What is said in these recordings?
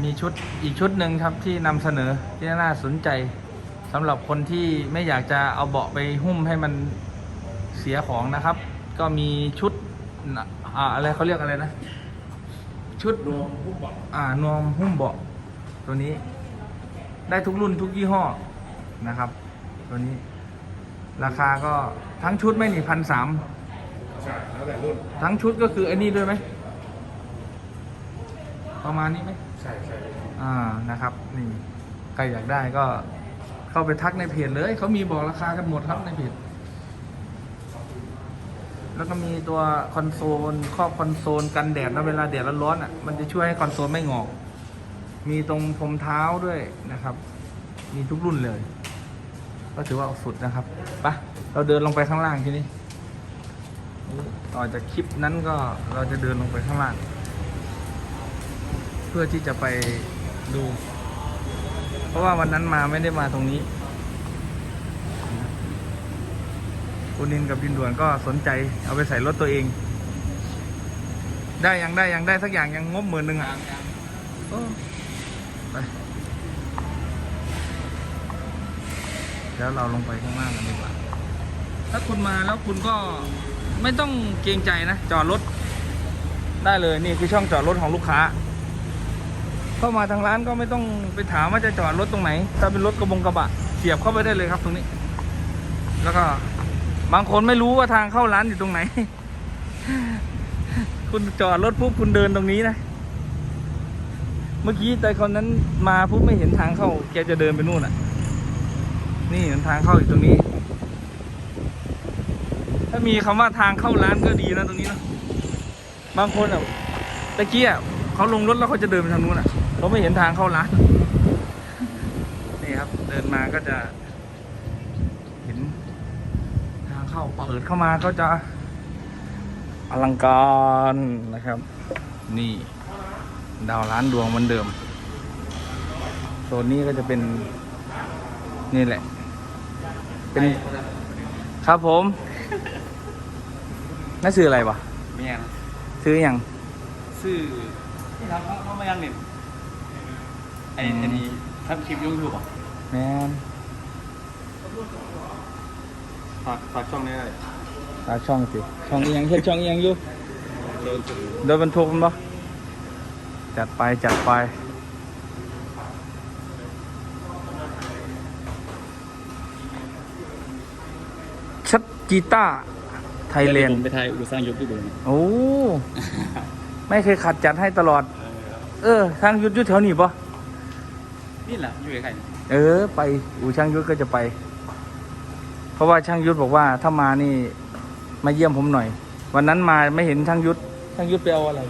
มีชุดอีกชุดหนึ่งครับที่นำเสนอที่น่าสนใจสำหรับคนที่ไม่อยากจะเอาเบาะไปหุ้มให้มันเสียของนะครับ ก็มีชุดน่ะอ่าอะไรเขาเรียกอะไรนะ ชุดรวมผู้บอกอ่านวมหุ้มเบาะตัวนี้ ได้ทุกรุ่นทุกยี่ห้อนะครับ ตัวนี้ ราคาก็ทั้งชุดไม่หนีพันสามใช่แล้วแต่รุ่นทั้งชุดก็คือไอ้นี่ด้วยไหมประมาณนี้ไหม ใช่ใช่อ่านะครับนี่ใครอยากได้ก็เข้าไปทักในเพจเลยเขามีบอกราคากันหมดครับในเพจแล้วก็มีตัวคอนโซลครอบคอนโซลกันแดดนะเวลาแดดร้อนๆอะมันจะช่วยให้คอนโซลไม่งอก มีตรงพรมเท้าด้วยนะครับ มีทุกรุ่นเลย ก็ถือว่าเอาสุดนะครับปะเราเดินลงไปข้างล่างทีนี้ต่อจากคลิปนั้นก็เราจะเดินลงไปข้างล่าง เพื่อที่จะไปดู เพราะว่าวันนั้นมาไม่ได้มาตรงนี้ คุณนินกับดินด่วนก็สนใจเอาไปใส่รถตัวเอง ได้ยังได้ยังได้สักอย่างยังงบหมื่นหนึ่งอะโอ้ไปเดี๋ยวเราลงไปข้างล่างกันดีกว่า ถ้าคุณมาแล้วคุณก็ไม่ต้องเกรงใจนะ จอดรถได้เลยนี่คือช่องจอดรถของลูกค้า เข้ามาทางร้านก็ไม่ต้องไปถามว่าจะจอดรถตรงไหน ถ้าเป็นรถกระบงกระบะเสียบเข้าไปได้เลยครับตรงนี้ แล้วก็บางคนไม่รู้ว่าทางเข้าร้านอยู่ตรงไหน คุณจอดรถปุ๊บคุณเดินตรงนี้นะ เมื่อกี้แต่คนนั้นมาปุ๊บไม่เห็นทางเข้า แกจะเดินไปนู่นอะ นี่เห็นทางเข้าอยู่ตรงนี้ ถ้ามีคำว่าทางเข้าร้านก็ดีนะตรงนี้เนะบางคนอะตะกี้อะเขาลงรถแล้วเขาจะเดินไปทางนู้นอะ เขาไม่เห็นทางเข้าร้าน นี่ครับ เดินมาก็จะ เห็นทางเข้าเปิดเข้ามาก็จะ อลังการนะครับ นี่ ดาวร้านดวงเหมือนเดิมโซนนี้ก็จะเป็น นี่แหละ เป็นครับผมน่าซื้ออะไรวะเมียนะซื้ออยังชื่อที่ทำเขาเขามายังเนี่ย ไอ้อืมไอ้นี่ทำคลิปยูทูบอะแมนฝากฝากช่องนี้เลยตาช่องสิ ช่องอีหยังเฮ็ดช่องอีหยังอยู่โดนจุดโดยบรรทุกมันปะจัดไปจัดไป ชัดกีตาร์ไทยแลนผด์ มไปถ่ายอุตสาหยุทธที่ดูนะโอ้ ไม่เคยขัดจัดให้ตลอด เออ ทางยุทธยุทธแถวนี้ปะ นี่แหละอยู่กับใครเออ ไปอู่ช่างยุทธก็จะไป เพราะว่าช่างยุทธบอกว่าถ้ามานี่มาเยี่ยมผมหน่อย วันนั้นมาไม่เห็นช่างยุทธช่างยุทธไปเอาอะไร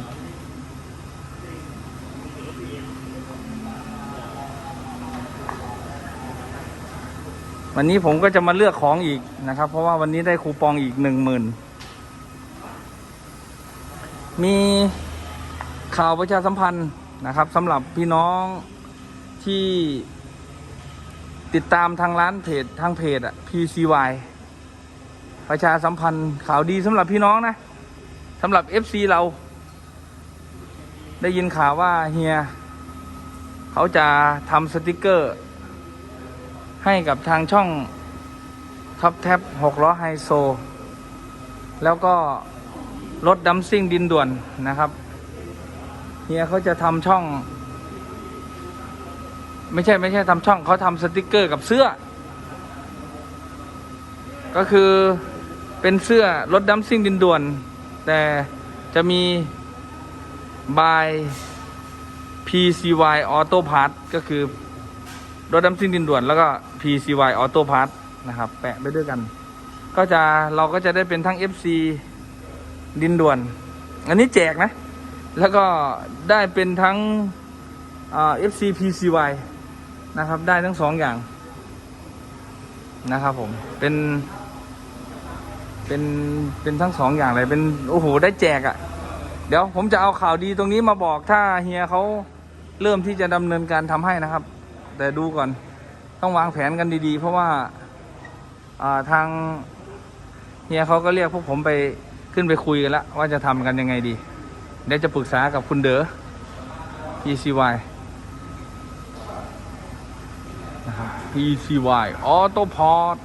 วันนี้ผมก็จะมาเลือกของอีกนะครับ เพราะว่าวันนี้ได้คูปองอีกหนึ่งหมื่นมีข่าวประชาสัมพันธ์นะครับสำหรับพี่น้อง ที่ติดตามทางร้านเพจทางเพจอะ PCY ประชาสัมพันธ์ข่าวดีสำหรับพี่น้องนะสำหรับ FC เรา ได้ยินข่าวว่าเฮีย เขาจะทำสติกเกอร์ ให้กับทางช่องท็อปแท็บหกล้อไฮโซ แล้วก็รถดัมซิ่งดินด่วนนะครับ เฮียเขาจะทำช่อง ไม่ใช่ไม่ใช่ทำช่องเขาทำสติกเกอร์กับเสื้อ ก็คือเป็นเสื้อรถดัมซิ่งดินด่วน แต่จะมี by PCY Auto Part ก็คือรถดัมซิ่งดินด่วน แล้วก็ PCY Auto Part นะครับ แปะไปด้วยกัน ก็จะเราก็จะได้เป็นทั้ง FC ดินด่วน อันนี้แจกนะ แล้วก็ได้เป็นทั้ง FC PCY นะครับ ได้ทั้งสองอย่างนะครับผมเป็นเป็นเป็นทั้งสองอย่างเลยเป็นโอ้โหได้แจกอะ่ะ เดี๋ยวผมจะเอาข่าวดีตรงนี้มาบอกถ้าเฮียเขาเริ่มที่จะดำเนินการทำให้นะครับ แต่ดูก่อนต้องวางแผนกันดี ๆ เพราะว่าอ่าทางเฮียเขาก็เรียกพวกผมไปขึ้นไปคุยกันแล้วว่าจะทำกันยังไงดีเดี๋ยวจะปรึกษากับคุณเด๋อ PCY นะครับ PCY Auto Port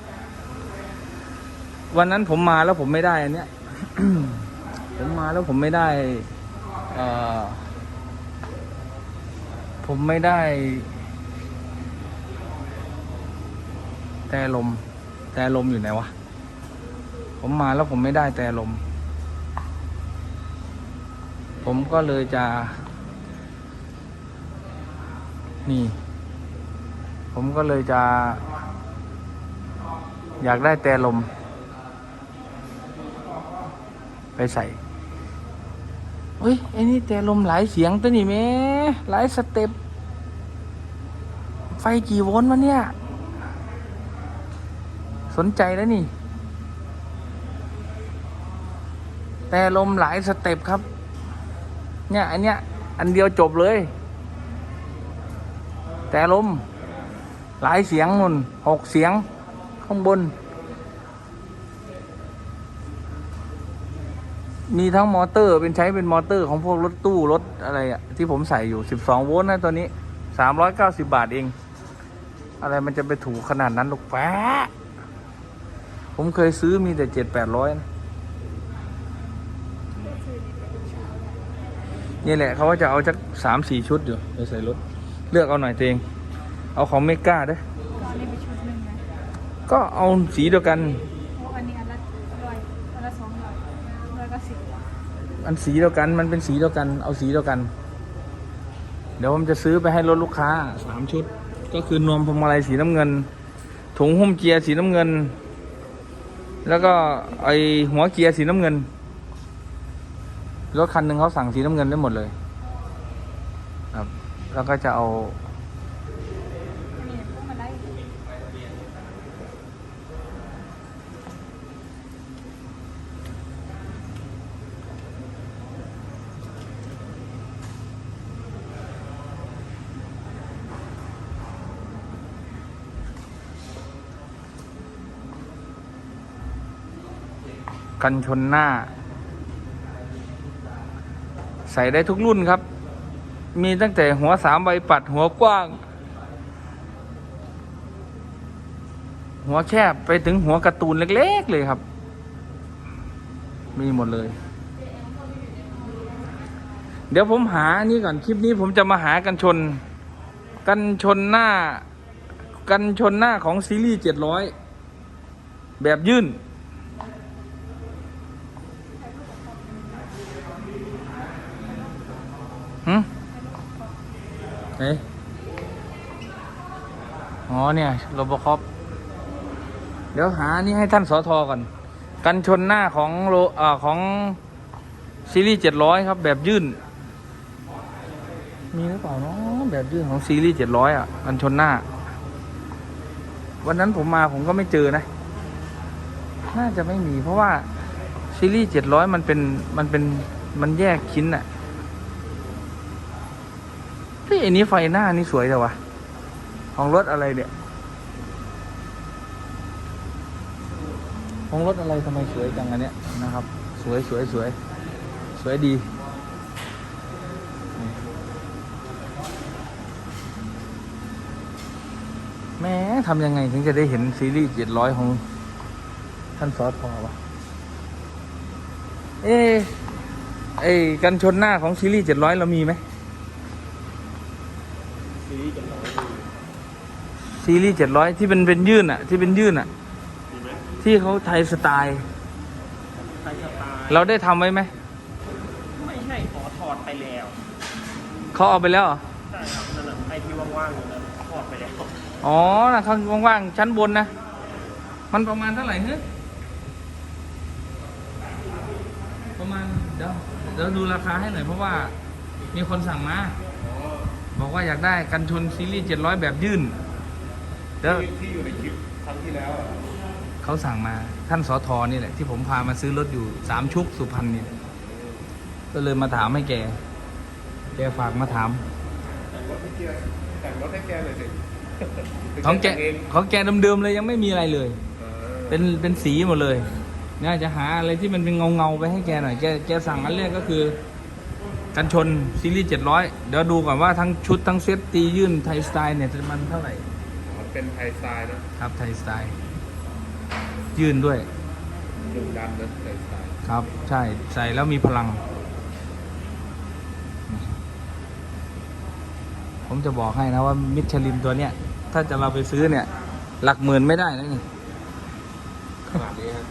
วันนั้นผมมาแล้วผมไม่ได้อันเนี้ย ผมมาแล้วผมไม่ได้ผมไม่ได้ แต่ลม แต่ลมอยู่ไหนวะ ผมมาแล้วผมไม่ได้แต่ลม ผมก็เลยจะ นี่ ผมก็เลยจะ อยากได้แต่ลม ไปใส่เฮ้ยไอ้นี่แต่ลมหลายเสียงตัวนี่แม่หลายสเต็ปไฟกี่โวลต์วะเนี่ย สนใจแล้วนี่ แต่ลมหลายสเต็ปครับ เนี่ยอันเนี้ย อันเดียวจบเลย แต่ลม หลายเสียงนุ่นหกเสียงข้างบน มีทั้งมอเตอร์เป็นใช้เป็นมอเตอร์ของพวกรถตู้รถอะไรอะที่ผมใส่อยู่ 12 โวลต์นะตัวนี้ 390 บาทเอง อะไรมันจะไปถูกขนาดนั้นลูกแป๊ะผมเคยซื้อมีแต่7 800นะนี่แหละเขาว่าจะเอาจักสามสี่ชุดอยู่ไปใส่รถ เลือกเอาหน่อยเอง เอาของเมกาเด้ออันนี้ไปชุดหนึ่งนะก็เอาสีเดียวกัน เพราะอันนี้อันละร้อยอันละสองร้อยร้อยเก้าสิบอันสีเดียวกันมันเป็นสีเดียวกัน เอาสีเดียวกัน เดี๋ยวผมจะซื้อไปให้รถลูกค้าสามชุด ก็คือนวมพวงมาลัยสีน้ำเงิน ถุงหุ้มเกียร์สีน้ำเงิน แล้วก็ไอหัวเกียร์สีน้ำเงินรถคันหนึ่งเขาสั่งสีน้ำเงินได้หมดเลย ครับ แล้วก็จะเอา กันชนหน้า ใส่ได้ทุกรุ่นครับ มีตั้งแต่หัวสามใบปัดหัวกว้าง หัวแคบไปถึงหัวการ์ตูนเล็กๆเลยครับ มีหมดเลย เดี๋ยวผมหาอันนี้ก่อน คลิปนี้ผมจะมาหากันชน กันชนหน้า กันชนหน้าของซีรีส์เจ็ดร้อยแบบยื่น เอ๊ะอ๋อเนี่ยโรบคอปเดี๋ยวหานี่ให้ท่านสอทอก่อน กันชนหน้าของโลอ่าของซีรีส์เจ็ดร้อยครับ แบบยื่น มีหรือเปล่าเนาะแบบยื่นของซีรีส์เจ็ดร้อยอะ กันชนหน้า วันนั้นผมมาผมก็ไม่เจอนะ น่าจะไม่มีเพราะว่าซีรีส์เจ็ดร้อยมันเป็นมันเป็นมันแยกชิ้นอะ เฮ้ยอันนี้ไฟหน้านี่สวยแต่วะของรถอะไรเนี่ยของรถอะไรทำไมสวยจังอันเนี้ยนะครับ สวยสวยสวยสวยดีแม้ทำยังไงถึงจะได้เห็นซีรีส์เจ็ดร้อยของท่านซอสพอวะ เอ๊ะไอ้กันชนหน้าของซีรีส์เจ็ดร้อยเรามีไหม ซีรีส์จะร้อยซีรีส์เจ็ดร้อยที่เป็นเป็นยื่นอะที่เป็นยื่นอะมีไหมที่เขาไทยสไตล์ ไทยสไตล์เราได้ทำไว้ไหมไม่ใช่ขอถอดไปแล้วเขาเอาไปแล้วเหรอใช่ครับนั่นน่ะไอที่ว่างๆอยู่นั้นถอดไปแล้วอ๋อนะข้างว่างๆชั้นบนนะ มันประมาณเท่าไหร่เฮ้ยประมาณเดี๋ยวเดี๋ยวดูราคาให้หน่อยเพราะว่ามีคนสั่งมา บอกว่าอยากได้กันชนซีรีส์เจ็ดร้อยแบบยื่นเดี๋ยวที่อยู่ในคลิปครั้งที่แล้วอะเขาสั่งมาท่านสอทอนี่แหละ ที่ผมพามาซื้อรถอยู่สามชุกสุพรรณนี่แหละก็เลยมาถามให้แก แกฝากมาถาม แต่งรถให้แกแต่งรถให้แกเลยสิของแกเองของแกเดิมๆเลยยังไม่มีอะไรเลย เออเป็นเป็นสีหมดเลยน่าจะหาอะไรที่มันเป็นเงาเงาๆไปให้แกหน่อย แกแกสั่งอันแรกก็คือ กันชนซีรีส์เจ็ดร้อยเดี๋ยวดูก่อนว่าทั้งชุดทั้งเซตตียื่นไทยสไตล์เนี่ยจะมันเท่าไหร่มันเป็นเป็นไทยสไตล์นะครับไทยสไตล์ ยืนด้วยดุดันนะไทยสไตล์ครับ ใช่ใส่แล้วมีพลัง ผมจะบอกให้นะว่ามิชลินตัวเนี้ย ถ้าจะเราไปซื้อเนี่ย หลักหมื่นไม่ได้นะนี่ขนาดนี้ฮะ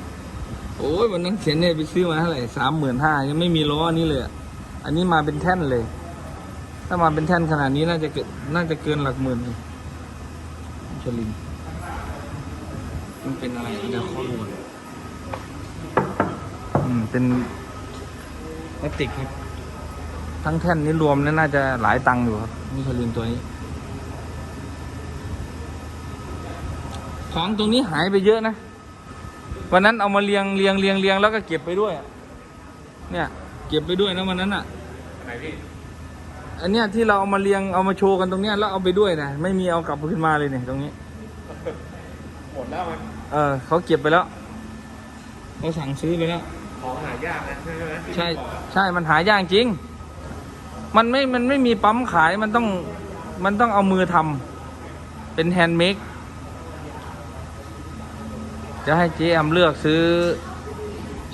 โอ้ยวันนั้นเขียนเนี่ยไปซื้อมาเท่าไหร่สามหมื่นห้ายังไม่มีล้ออันนี้เลยอะ อันนี้มาเป็นแท่นเลย ถ้ามาเป็นแท่นขนาดนี้น่าจะเกินน่าจะเกินหลักหมื่นเลยชลินมันเป็นอะไรเดี๋ยวข้อมูลอืมเป็นพลาสติกครับ ทั้งแท่นนี้รวมนี่น่าจะหลายตังค์อยู่ครับมิชลินตัวนี้ ของตรงนี้หายไปเยอะนะ วันนั้นเอามาเรียงเรียงเรียงเรียงแล้วก็เก็บไปด้วย เนี่ย เก็บไปด้วยนะวันนั้นอะ ไหนพี่อันเนี้ยที่เราเอามาเรียงเอามาโชว์กันตรงเนี้ยแล้วเอาไปด้วยนะไม่มีเอากลับขึ้นมาเลยเนี่ยตรงนี้ หมดแล้วมันเออเขาเก็บไปแล้วเขาสั่งซื้อไปแล้ว ของหายากนะใช่ไหมใช่ใช่มันหายากจริง มันไม่มันไม่มีปั๊มขายมันต้องมันต้องเอามือทำเป็นแฮนด์เมดจะให้เจ๊แอมเลือกซื้อ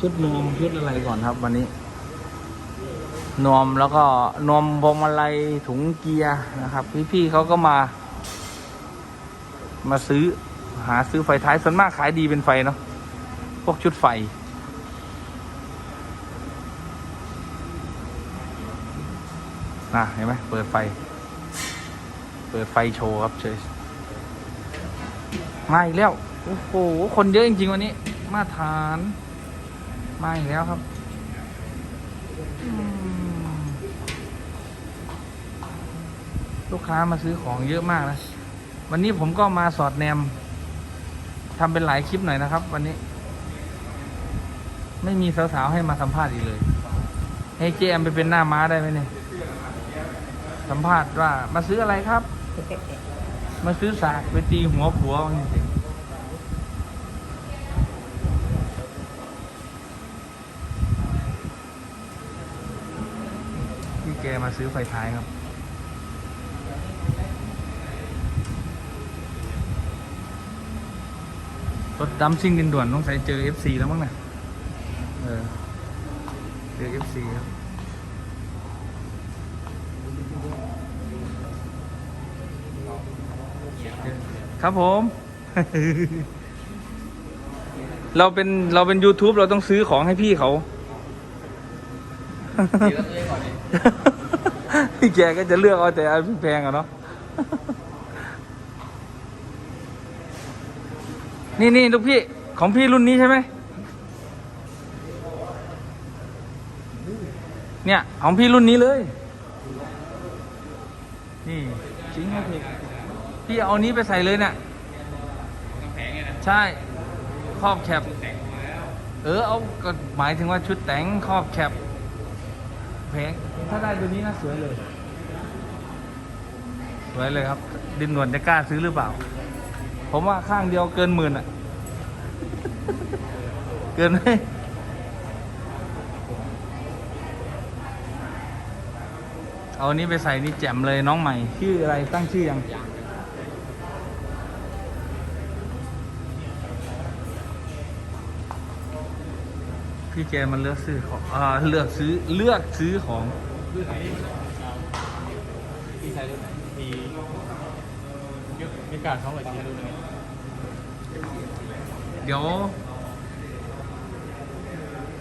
ชุดนวมชุดอะไรก่อนครับวันนี้ นวมแล้วก็นวมพวงมาลัยถุงเกียร์นะครับ พี่ๆเขาก็มา มาซื้อหาซื้อไฟท้ายส่วนมากขายดีเป็นไฟเนาะพวกชุดไฟนะเห็นไหมเปิดไฟ เปิดไฟโชว์ครับเชยมาอีกแล้ว โอ้โห คนเยอะจริง ๆ วันนี้ มาทาน มาอีกแล้วครับ อืม ลูกค้ามาซื้อของเยอะมากนะ วันนี้ผมก็มาสอดแนมทำเป็นหลายคลิปหน่อยนะครับ วันนี้ ไม่มีสาวๆให้มาสัมภาษณ์อีกเลย ให้เจมไปเป็นหน้าม้าได้ไหมเนี่ย สัมภาษณ์ว่ามาซื้ออะไรครับ มาซื้อสากไปตีหัวผัวจริงๆพี่แกมาซื้อไฟท้ายครับ รถดำซิ่งดินด่วนต้องใส่เจอ FC แล้วมั้งนะเออเจอ FC ครับครับผม เราเป็นเราเป็น YouTube เราต้องซื้อของให้พี่เขาเดี๋ยวเราซื้อก่อนดิพี่แกก็จะเลือกเอาแต่อันแพงอะเนาะ นี่นี่ลูกพี่ของพี่รุ่นนี้ใช่ไหมเนี่ย ของพี่รุ่นนี้เลย นี่จริงครับพี่พี่เอานี้ไปใส่เลยเนี่ยกำแพงไงนะใช่ครอบแคปเออเอาก็หมายถึงว่าชุดแต่งครอบแคปแพงถ้าได้ตัวนี้นะสวยเลย สวยเลยครับ ดินหนวดจะกล้าซื้อหรือเปล่า ผมว่าข้างเดียวเกินหมื่นอะ เกินไหมเอานี้ไปใส่นี่แจ่มเลยน้องใหม่ ชื่ออะไรตั้งชื่อยังพี่แกมันเลือกซื้อของอ่าเลือกซื้อเลือกซื้อของรุ่นไหนพี่ใช้รุ่นไหน กมีการเขาแบบนี้รุ่นไหนเดี๋ยว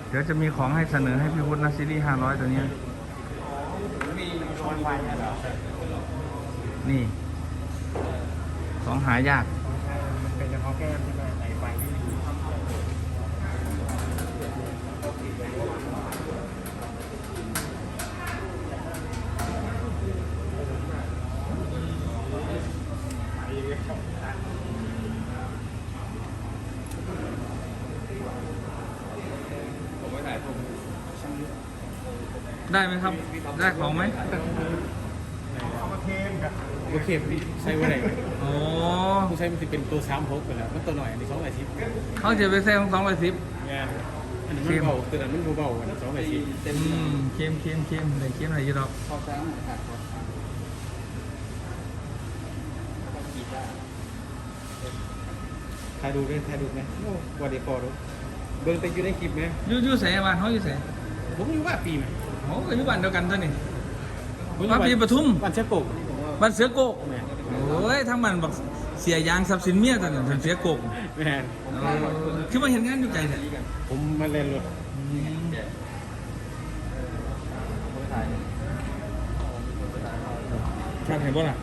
เดี๋ยวจะมีของให้เสนอให้พี่พุทธนะซีรีส์ห้าร้อยตัวเนี้ยมีชนไฟเหรอนี่ของหายากเป็นเฉพาะแก้มใช่ไหมไหนไฟไม่มี ผมไม่ถ่ายผม ได้ไหมครับ ได้ของไหมโอเคพี่ใช้ว่าไหนโอ้ผู้ใช้มันจะเป็นตัวซ้ำพกไปแล้วมันตัวหน่อยอันนี้สองร้อยสิบเขาจะไปแซงสองร้อยสิบงานอันนี้มันเบาตัวนั้นมันเบาอันนี้สองร้อยสิบอืมเค็มเค็มเค็มเลยเค็มอะไรอยู่ดอกพอซ้ำขาดพอถ่ายดูด้วยถ่ายดูไหมโอ้วันเดียวพอรู้เบิ่งแต่อยู่ในคลิปไหมอยู่อยู่ไสบ้านเฮาอยู่ไสผมอยู่ว่าปีไหมโอ้ก็อยู่บ้านเดียวกันตัวนี้บ้านพี่ปทุมวันเช้าโกกบ้านเสือโกกแม่โอ้ยทั้งมันบักเสียยางทรัพย์สินเมียตัวนั้นเป็นเสือโกกแม่นเออคือมาเห็นงานอยู่ไกลแท้ผมมาเล่นรถชัดเห็นบ่ล่ะ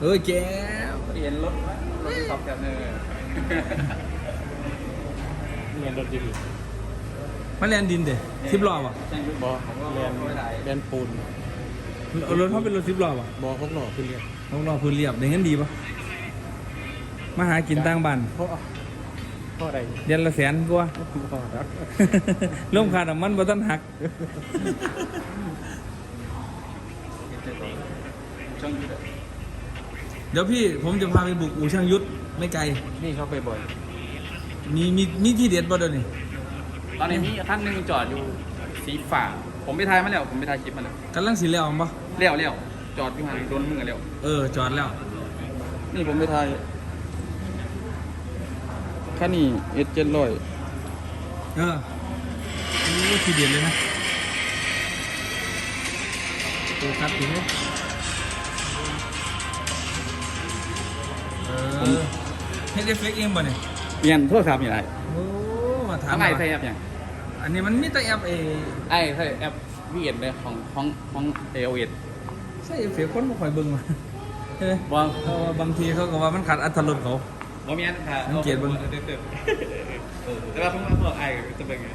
เออแก้วเปลี่ยนรถรถขับกันเนอเล่นรถดี มาแลนดินเด้สิบล้อป่ะบอเล่นเล่นปูนเอารถเขาเป็นรถสิบล้อป่ะบอพวกหล่อขึ้นเรียนรถล้อพื้นเรียบได้เงินดีป่ะมาหากินต่างบ้านเพราะเพราะอะไรเดือนละแสนกว่าพอแล้วร่วมค่าน้ำมันบ่ทันหักช่างยืดเดี๋ยวพี่ผมจะพาไปบุกอู่ช่างยุทธไม่ไกล นี่เขาไปบ่อย มีมีมีที่เด็ดบ่เดี๋ยวนี้ ตอนนี้มีท่านหนึ่งจอดอยู่สีฝ่าผมไปถ่ายมาแล้วผมไปถ่ายคลิปมาแล้วกำลังสิแล้วบ่เลี้ยวเลี้ยวจอดอยู่หันโดนมึงกันเลี้ยวเออจอดแล้ว นี่ผมไปถ่ายคันนี้เอ็ดเจ็ดร้อยเออนี่ทีเด็ดเลยนะโฟกัสถึงเลยเออเฮ็ดเอฟเฟกต์เองบ่เนี่ยเปลี่ยนโทรศัพท์อย่างไรโอ้มาถามทำไมว่าใส่แอปอย่าง อันนี้มันมีแต่แอปเอไอ้ใส่แอปวีเอ็ดเลยของของของเอเอ็ดใส่เอฟเฟกต์คนบ่ค่อยเบิ่งว่ะเฮ้ยว่าเพราะว่าบางทีเขาก็ว่ามันขัดอรรถรสเขาว่ามีอันค่ะสังเกตเบิ่งแต่ว่าเพิ่งมาบอกไอ้จะเป็นไง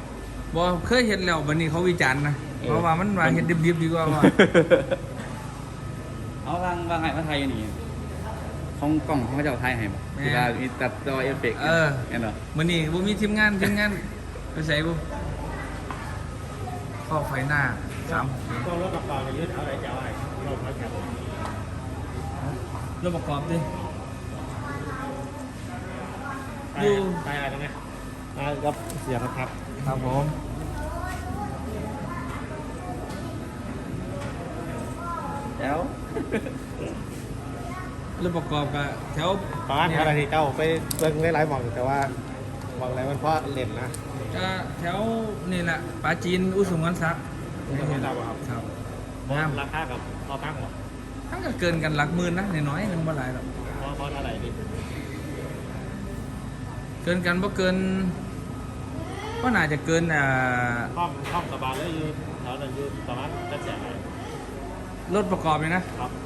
บ่เคยเห็นแล้วบัดนี้เขาวิจารณ์นะเออเพราะว่ามันว่าเห็นดิบๆดีกว่าว่าเอาวางวางไงมาไทยนี่ของกล่องของเขาจะเอาไทยให้บ่เวลามีตัดจอเอฟเฟกต์เออเห็นเหรอมื้อนี้บ่มีทีมงานทีมงานไปใส่บ่ ข้อไฟหน้าสามก็รถกับเปล่ายึดเอาอะไรจะเอาอะไรเราพักแคบรถประกอบดิไปไปอะไรตรงนี้มากับเสียครับ ครับผมแล้วรถประกอบก็แถวตอนนั้นอะไรที่เจ้าไปเบิ่งได้หลายหม่องแต่ว่าหม่องอะไรมันเพราะเล่นนะ ก็แถวนี่แหละปลาจีนอุสุงกันซักอุสุมวันทรัพย์เหรอครับ ครับเพราะราคากับพอตั้งหรอทั้งก็เกินกันหลักหมื่นนะน้อยๆนึงบ่หลายหรอกเพราะเพราะเท่าไหร่ดิเกินกันบ่เกินก็น่าจะเกินอ่าห้องห้องสบายแล้วอยู่แถวนั้นอยู่ประมาณจะแสนรถประกอบเลยนะครับป